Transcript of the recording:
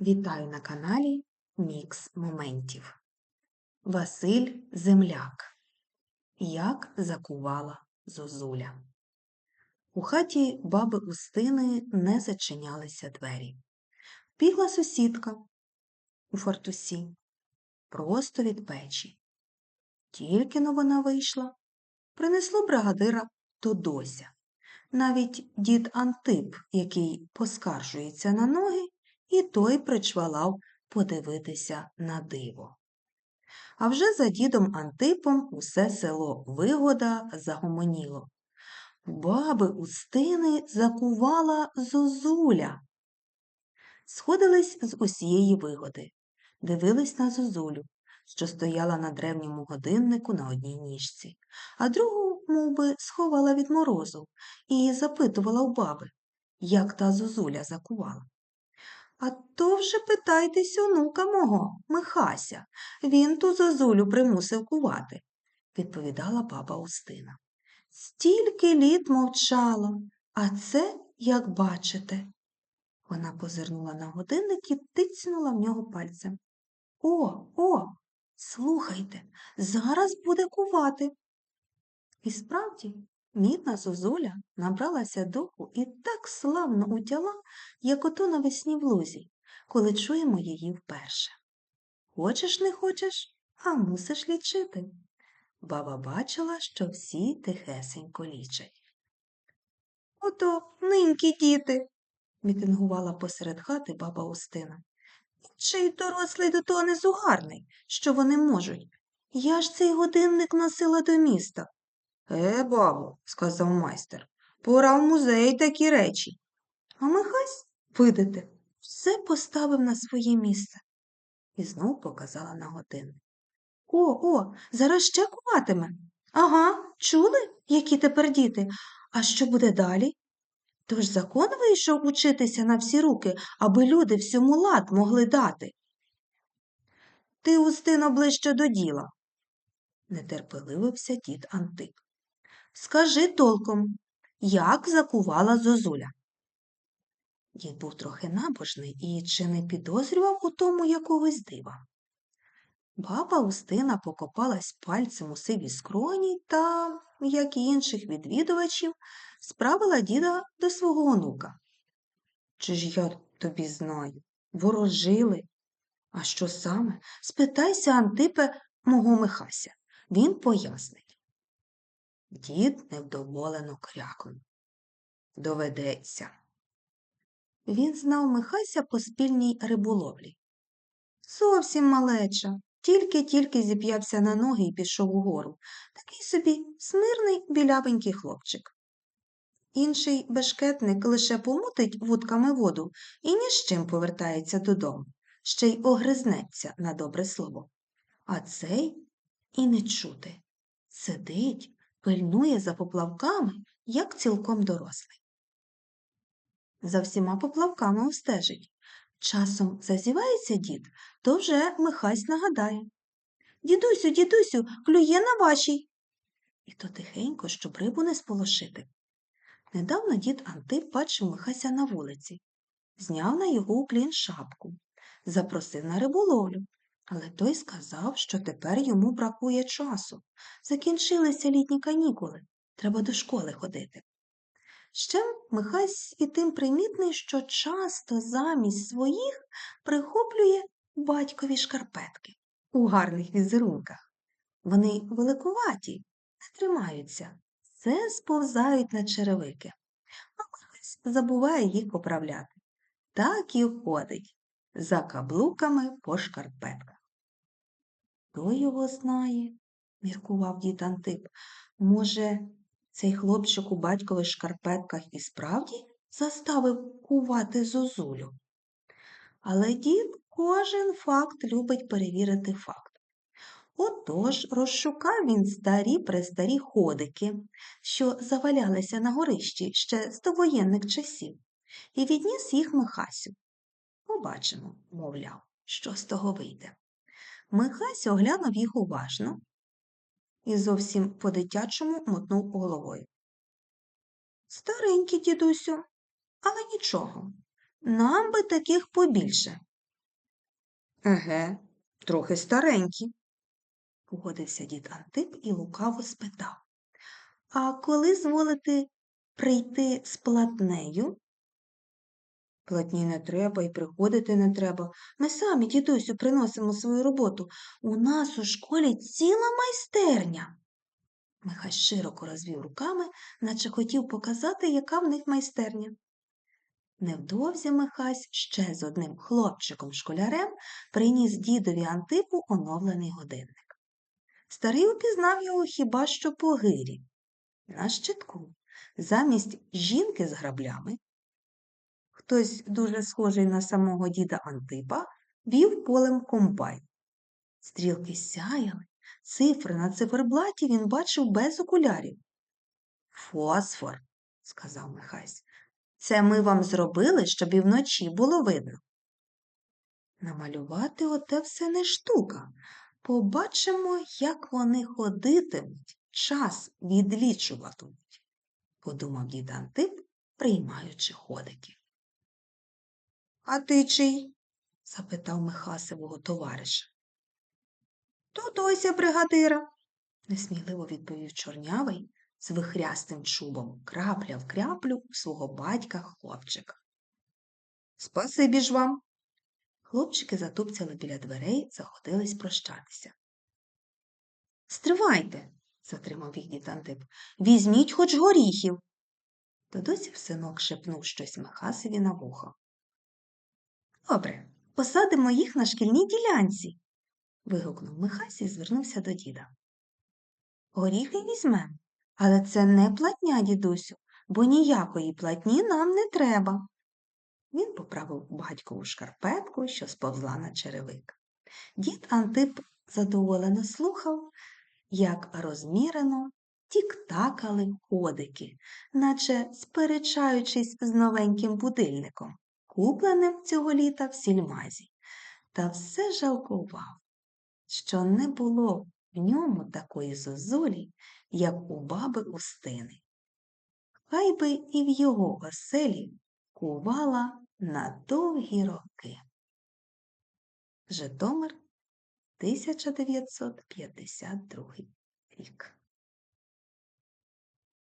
Вітаю на каналі Мікс Моментів. Василь Земляк. Як закувала зозуля. У хаті баби Устини не зачинялися двері. Бігла сусідка у фартусі, просто від печі. Тільки но вона вийшла, принесло бригадира Тодося. Навіть дід Антип, який поскаржується на ноги, і той причвалав подивитися на диво. А вже за дідом Антипом усе село Вигода загомоніло. Баби Устини закувала зозуля. Сходились з усієї вигоди, дивились на зозулю, що стояла на древньому годиннику на одній ніжці, а другу, мов би, сховала від морозу і запитувала у баби, як та зозуля закувала. А то вже питайтесь онука мого, Михася. Він ту зозулю примусив кувати, відповідала баба Устина. Стільки літ мовчало, а це, як бачите. Вона позирнула на годинник і тицнула в нього пальцем. О, о, слухайте, зараз буде кувати. І справді, мідна зозуля набралася духу і так славно утяла, як ото навесні в лузі, коли чуємо її вперше. Хочеш, не хочеш, а мусиш лічити. Баба бачила, що всі тихесенько лічать. Ото нинькі діти, мітингувала посеред хати баба Устина. Чи й дорослий до того не зугарний, що вони можуть. Я ж цей годинник носила до міста. Е, бабо, сказав майстер, пора в музей такі речі. А Михась, видите, все поставив на своє місце. І знов показала на годинник. О, о, зараз ще куватиме. Ага, чули, які тепер діти? А що буде далі? Тож закон вийшов учитися на всі руки, аби люди всьому лад могли дати. Ти, Устино, ближче до діла, нетерпеливився дід Антип. Скажи толком, як закувала зозуля? Дід був трохи набожний і чи не підозрював у тому якогось дива. Баба Устина покопалась пальцем у сивій скроні та, як і інших відвідувачів, справила діда до свого онука. Чи ж я тобі знаю, ворожили. А що саме? Спитайся, Антипе, мого Михася. Він пояснить. Дід невдоволено крякнув. Доведеться. Він знав Михася по спільній риболовлі. Зовсім малеча, тільки-тільки зіп'явся на ноги і пішов угору. Такий собі смирний білявенький хлопчик. Інший бешкетник лише помутить вудками воду і ні з чим повертається додому, ще й огризнеться на добре слово. А цей і не чути. Сидить, пильнує за поплавками, як цілком дорослий. За всіма поплавками устежить. Часом зазівається дід, то вже Михась нагадає. Дідусю, дідусю, клює на вашій. І то тихенько, щоб рибу не сполошити. Недавно дід Антип бачив Михася на вулиці, зняв на його уклін шапку, запросив на риболовлю, але той сказав, що тепер йому бракує часу. Закінчилися літні канікули, треба до школи ходити. Ще Михась і тим примітний, що часто замість своїх прихоплює батькові шкарпетки у гарних візерунках. Вони великуваті, не тримаються, все сповзають на черевики, а Михась забуває їх поправляти. Так і ходить за каблуками по шкарпетках. Хто його знає, міркував дід Антип, може, цей хлопчик у батькових шкарпетках і справді заставив кувати зозулю. Але дід кожен факт любить перевірити факт. Отож розшукав він старі престарі ходики, що завалялися на горищі ще з довоєнних часів, і відніс їх Михасю. Побачимо, мовляв, що з того вийде. Михась оглянув їх уважно і зовсім по-дитячому мотнув головою. Старенький, дідусю, але нічого. Нам би таких побільше. Еге, трохи старенькі, погодився дід Антип і лукаво спитав. А коли зволити прийти з платнею? Платні не треба і приходити не треба. Ми самі, дідусю, приносимо свою роботу. У нас у школі ціла майстерня. Михай широко розвів руками, наче хотів показати, яка в них майстерня. Невдовзі Михась ще з одним хлопчиком-школярем приніс дідові Антипу оновлений годинник. Старий упізнав його хіба що по гирі. На щитку, замість жінки з граблями, хтось дуже схожий на самого діда Антипа, вів полем комбайн. Стрілки сяяли, цифри на циферблаті він бачив без окулярів. Фосфор, сказав Михась. Це ми вам зробили, щоб і вночі було видно. Намалювати оте все не штука. Побачимо, як вони ходитимуть, час відлічуватимуть, подумав дід Антип, приймаючи ходики. А ти чий? запитав Михасевого товариша. Тут ось бригадира, несміливо відповів чорнявий, з вихрястим чубом крапля в кряплю свого батька хлопчика. Спасибі ж вам. Хлопчики затупцяли біля дверей, заходились прощатися. Стривайте, затримав їх дід. Візьміть хоч горіхів. Додосів синок шепнув щось Михасеві на вухо. Добре, посадимо їх на шкільній ділянці. вигукнув Михась і звернувся до діда. Горіхи візьмем, але це не платня, дідусю, бо ніякої платні нам не треба. Він поправив батькову шкарпетку, що сповзла на черевик. Дід Антип задоволено слухав, як розмірено тік-такали ходики, наче сперечаючись з новеньким будильником, купленим цього літа в сільмазі, та все жалкував, що не було в ньому такої зозулі, як у баби Устини. Хай би і в його оселі кувала на довгі роки. Житомир 1952 рік.